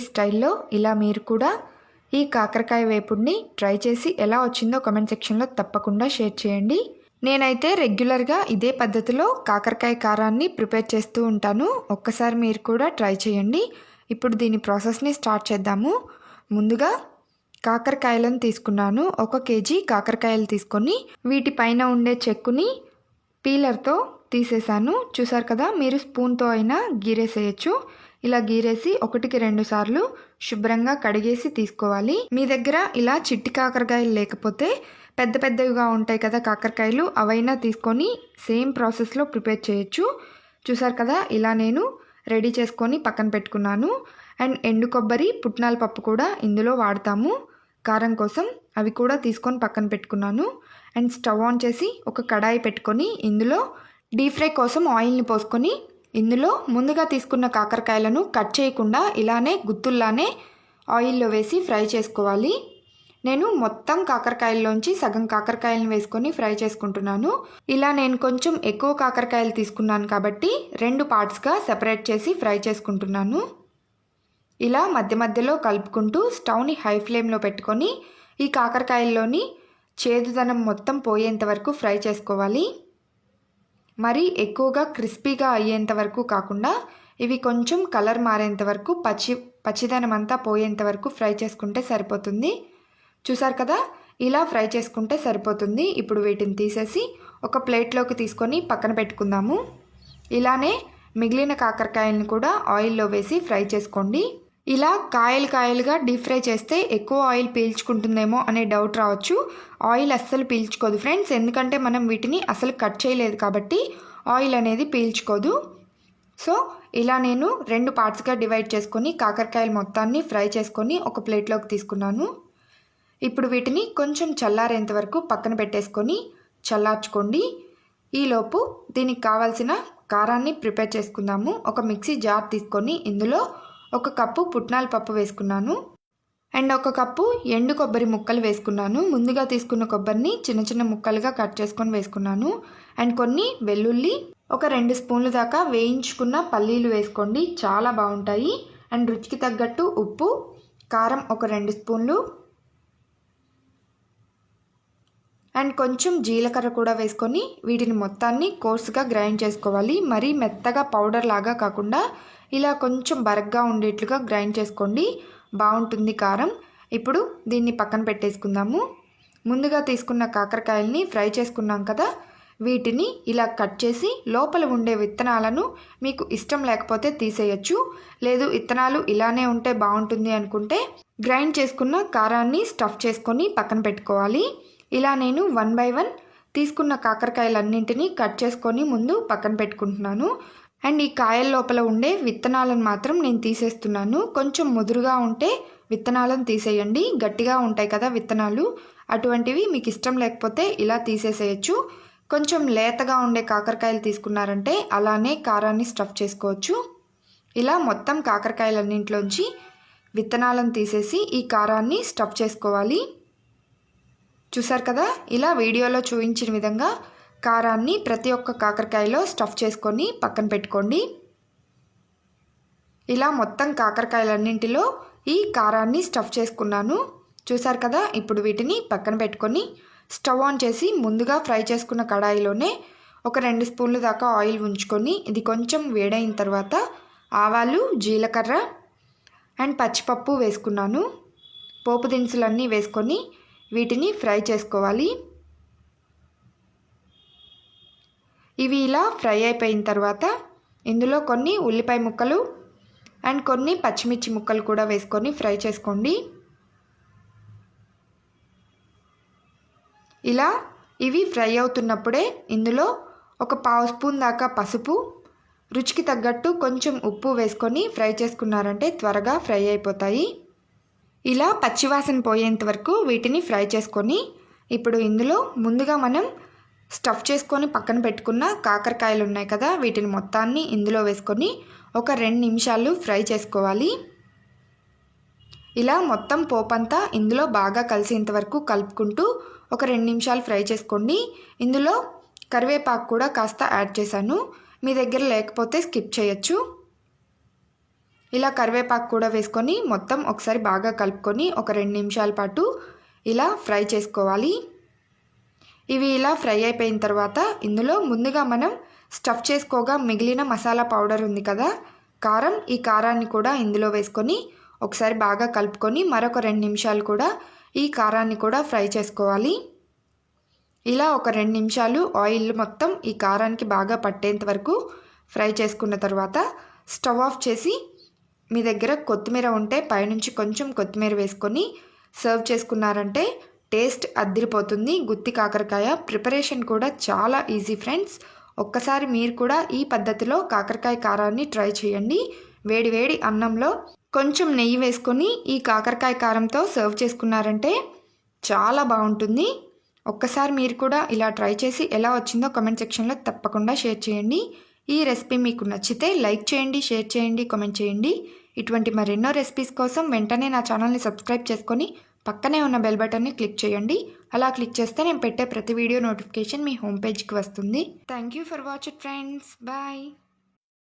స్టైల్లో ఇలా మీరు కూడా ఈ కాకరకాయ వేపుడిని ట్రై చేసి ఎలా వచ్చిందో కామెంట్ సెక్షన్లో తప్పకుండా షేర్ చేయండి. నేనైతే రెగ్యులర్గా ఇదే పద్ధతిలో కాకరకాయ కారాన్ని ప్రిపేర్ చేస్తూ ఉంటాను. ఒక్కసారి మీరు కూడా ట్రై చేయండి. ఇప్పుడు దీని ప్రాసెస్ని స్టార్ట్ చేద్దాము. ముందుగా కాకరకాయలను తీసుకున్నాను. ఒక కేజీ కాకరకాయలు తీసుకొని వీటిపైన ఉండే చెక్కుని పీలర్తో తీసేసాను. చూసారు కదా మీరు స్పూన్తో అయినా గీరేసేయచ్చు. ఇలా గీరేసి ఒకటికి రెండు సార్లు శుభ్రంగా కడిగేసి తీసుకోవాలి. మీ దగ్గర ఇలా చిట్టి కాకరకాయలు లేకపోతే పెద్ద పెద్దవిగా ఉంటాయి కదా కాకరకాయలు అవైనా తీసుకొని సేమ్ ప్రాసెస్లో ప్రిపేర్ చేయొచ్చు. చూసారు కదా ఇలా నేను రెడీ చేసుకొని పక్కన పెట్టుకున్నాను. అండ్ ఎండు కొబ్బరి పుట్నాల పప్పు కూడా ఇందులో వాడతాము. కారం కోసం అవి కూడా తీసుకొని పక్కన పెట్టుకున్నాను. అండ్ స్టవ్ ఆన్ చేసి ఒక కడాయి పెట్టుకొని ఇందులో డీప్ ఫ్రై కోసం ఆయిల్ని పోసుకొని ఇందులో ముందుగా తీసుకున్న కాకరకాయలను కట్ చేయకుండా ఇలానే గుత్తుల్లానే ఆయిల్లో వేసి ఫ్రై చేసుకోవాలి. నేను మొత్తం కాకరకాయల్లోంచి సగం కాకరకాయలను వేసుకొని ఫ్రై చేసుకుంటున్నాను. ఇలా నేను కొంచెం ఎక్కువ కాకరకాయలు తీసుకున్నాను కాబట్టి రెండు పార్ట్స్గా సెపరేట్ చేసి ఫ్రై చేసుకుంటున్నాను. ఇలా మధ్య మధ్యలో కలుపుకుంటూ స్టవ్ని హై ఫ్లేమ్లో పెట్టుకొని ఈ కాకరకాయల్లోని చేదుదనం మొత్తం పోయేంత వరకు ఫ్రై చేసుకోవాలి. మరి ఎక్కువగా క్రిస్పీగా అయ్యేంత వరకు కాకుండా ఇవి కొంచెం కలర్ మారేంత వరకు పచ్చి పచ్చిదనం అంతా పోయేంత వరకు ఫ్రై చేసుకుంటే సరిపోతుంది. చూసారు కదా? ఇలా ఫ్రై చేసుకుంటే సరిపోతుంది. ఇప్పుడు వీటిని తీసేసి ఒక ప్లేట్లోకి తీసుకొని పక్కన పెట్టుకుందాము. ఇలానే మిగిలిన కాకరకాయలను కూడా ఆయిల్లో వేసి ఫ్రై చేసుకోండి. ఇలా కాయలు కాయలుగా డీప్ ఫ్రై చేస్తే ఎక్కువ ఆయిల్ పీల్చుకుంటుందేమో అనే డౌట్ రావచ్చు. ఆయిల్ అస్సలు పీల్చుకోదు ఫ్రెండ్స్. ఎందుకంటే మనం వీటిని అసలు కట్ చేయలేదు కాబట్టి ఆయిల్ అనేది పీల్చుకోదు. సో ఇలా నేను రెండు పార్ట్స్గా డివైడ్ చేసుకొని కాకరకాయలు మొత్తాన్ని ఫ్రై చేసుకొని ఒక ప్లేట్లోకి తీసుకున్నాను. ఇప్పుడు వీటిని కొంచెం చల్లారేంత వరకు పక్కన పెట్టేసుకొని చల్లార్చుకోండి. ఈలోపు దీనికి కావాల్సిన కారాన్ని ప్రిపేర్ చేసుకుందాము. ఒక మిక్సీ జార్ తీసుకొని ఇందులో ఒక కప్పు పుట్నాల పప్పు వేసుకున్నాను. అండ్ ఒక కప్పు ఎండు కొబ్బరి ముక్కలు వేసుకున్నాను. ముందుగా తీసుకున్న కొబ్బరిని చిన్న చిన్న ముక్కలుగా కట్ చేసుకొని వేసుకున్నాను. అండ్ కొన్ని వెల్లుల్లి ఒక రెండు స్పూన్ల దాకా వేయించుకున్న పల్లీలు వేసుకోండి. చాలా బాగుంటాయి. అండ్ రుచికి తగ్గట్టు ఉప్పు కారం ఒక రెండు స్పూన్లు అండ్ కొంచెం జీలకర్ర కూడా వేసుకొని వీటిని మొత్తాన్ని కోర్సుగా గ్రైండ్ చేసుకోవాలి. మరీ మెత్తగా పౌడర్ లాగా కాకుండా ఇలా కొంచెం బరగ్గా ఉండేట్లుగా గ్రైండ్ చేసుకోండి. బాగుంటుంది కారం. ఇప్పుడు దీన్ని పక్కన పెట్టేసుకుందాము. ముందుగా తీసుకున్న కాకరకాయల్ని ఫ్రై చేసుకున్నాం కదా వీటిని ఇలా కట్ చేసి లోపల ఉండే విత్తనాలను మీకు ఇష్టం లేకపోతే తీసేయచ్చు. లేదు విత్తనాలు ఇలానే ఉంటే బాగుంటుంది అనుకుంటే గ్రైండ్ చేసుకున్న కారాన్ని స్టఫ్ చేసుకొని పక్కన పెట్టుకోవాలి. ఇలా నేను వన్ బై వన్ తీసుకున్న కాకరకాయలన్నింటినీ కట్ చేసుకొని ముందు పక్కన పెట్టుకుంటున్నాను. అండ్ ఈ కాయల లోపల ఉండే విత్తనాలను మాత్రం నేను తీసేస్తున్నాను. కొంచెం ముదురుగా ఉంటే విత్తనాలను తీసేయండి. గట్టిగా ఉంటాయి కదా విత్తనాలు. అటువంటివి మీకు ఇష్టం లేకపోతే ఇలా తీసేసేయచ్చు. కొంచెం లేతగా ఉండే కాకరకాయలు తీసుకున్నారంటే అలానే కారాన్ని స్టఫ్ చేసుకోవచ్చు. ఇలా మొత్తం కాకరకాయలన్నింటిలోంచి విత్తనాలను తీసేసి ఈ కారాన్ని స్టఫ్ చేసుకోవాలి. చూసారు కదా? ఇలా వీడియోలో చూపించిన విధంగా కారాన్ని ప్రతి ఒక్క కాకరకాయలో స్టఫ్ చేసుకొని పక్కన పెట్టుకోండి. ఇలా మొత్తం కాకరకాయలన్నింటిలో ఈ కారాన్ని స్టఫ్ చేసుకున్నాను. చూసారు కదా? ఇప్పుడు వీటిని పక్కన పెట్టుకొని స్టవ్ ఆన్ చేసి ముందుగా ఫ్రై చేసుకున్న కడాయిలోనే ఒక రెండు స్పూన్లు దాకా ఆయిల్ ఉంచుకొని ఇది కొంచెం వేడైన తర్వాత ఆవాలు జీలకర్ర అండ్ పచ్చిపప్పు వేసుకున్నాను. పోపు దినుసులన్నీ వేసుకొని వీటిని ఫ్రై చేసుకోవాలి. ఇవి ఇలా ఫ్రై అయిపోయిన తర్వాత ఇందులో కొన్ని ఉల్లిపాయ ముక్కలు అండ్ కొన్ని పచ్చిమిర్చి ముక్కలు కూడా వేసుకొని ఫ్రై చేసుకోండి. ఇలా ఇవి ఫ్రై అవుతున్నప్పుడే ఇందులో ఒక పావు స్పూన్ దాకా పసుపు రుచికి తగ్గట్టు కొంచెం ఉప్పు వేసుకొని ఫ్రై చేసుకున్నారంటే త్వరగా ఫ్రై అయిపోతాయి. ఇలా పచ్చివాసన పోయేంత వరకు వీటిని ఫ్రై చేసుకొని ఇప్పుడు ఇందులో ముందుగా మనం స్టఫ్ చేసుకొని పక్కన పెట్టుకున్న కాకరకాయలు ఉన్నాయి కదా వీటిని మొత్తాన్ని ఇందులో వేసుకొని ఒక రెండు నిమిషాలు ఫ్రై చేసుకోవాలి. ఇలా మొత్తం పోపంతా ఇందులో బాగా కలిసేంత వరకు కలుపుకుంటూ ఒక రెండు నిమిషాలు ఫ్రై చేసుకోండి. ఇందులో కరివేపాకు కూడా కాస్త యాడ్ చేశాను. మీ దగ్గర లేకపోతే స్కిప్ చేయొచ్చు. ఇలా కరివేపాకు కూడా వేసుకొని మొత్తం ఒకసారి బాగా కలుపుకొని ఒక రెండు నిమిషాల పాటు ఇలా ఫ్రై చేసుకోవాలి. ఇవి ఇలా ఫ్రై అయిపోయిన తర్వాత ఇందులో ముందుగా మనం స్టఫ్ చేసుకోగా మిగిలిన మసాలా పౌడర్ ఉంది కదా కారం ఈ కారాన్ని కూడా ఇందులో వేసుకొని ఒకసారి బాగా కలుపుకొని మరొక రెండు నిమిషాలు కూడా ఈ కారాన్ని కూడా ఫ్రై చేసుకోవాలి. ఇలా ఒక రెండు నిమిషాలు ఆయిల్ మొత్తం ఈ కారానికి బాగా పట్టేంత వరకు ఫ్రై చేసుకున్న తర్వాత స్టవ్ ఆఫ్ చేసి మీ దగ్గర కొత్తిమీర ఉంటే పైనుంచి కొంచెం కొత్తిమీర వేసుకొని సర్వ్ చేసుకున్నారంటే టేస్ట్ అద్దిరిపోతుంది. గుత్తి కాకరకాయ ప్రిపరేషన్ కూడా చాలా ఈజీ ఫ్రెండ్స్. ఒక్కసారి మీరు కూడా ఈ పద్ధతిలో కాకరకాయ కారాన్ని ట్రై చేయండి. వేడి వేడి అన్నంలో కొంచెం నెయ్యి వేసుకొని ఈ కాకరకాయ కారంతో సర్వ్ చేసుకున్నారంటే చాలా బాగుంటుంది. ఒక్కసారి మీరు కూడా ఇలా ట్రై చేసి ఎలా వచ్చిందో కామెంట్ సెక్షన్లో తప్పకుండా షేర్ చేయండి. ఈ రెసిపీ మీకు నచ్చితే లైక్ చేయండి షేర్ చేయండి కామెంట్ చేయండి. ఇటువంటి మరెన్నో రెసిపీస్ కోసం వెంటనే నా ఛానల్ని సబ్స్క్రైబ్ చేసుకొని పక్కనే ఉన్న బెల్ బటన్ని క్లిక్ చేయండి. అలా క్లిక్ చేస్తే నేను పెట్టే ప్రతి వీడియో నోటిఫికేషన్ మీ హోమ్ పేజ్కి వస్తుంది. Thank you for watch it friends. Bye.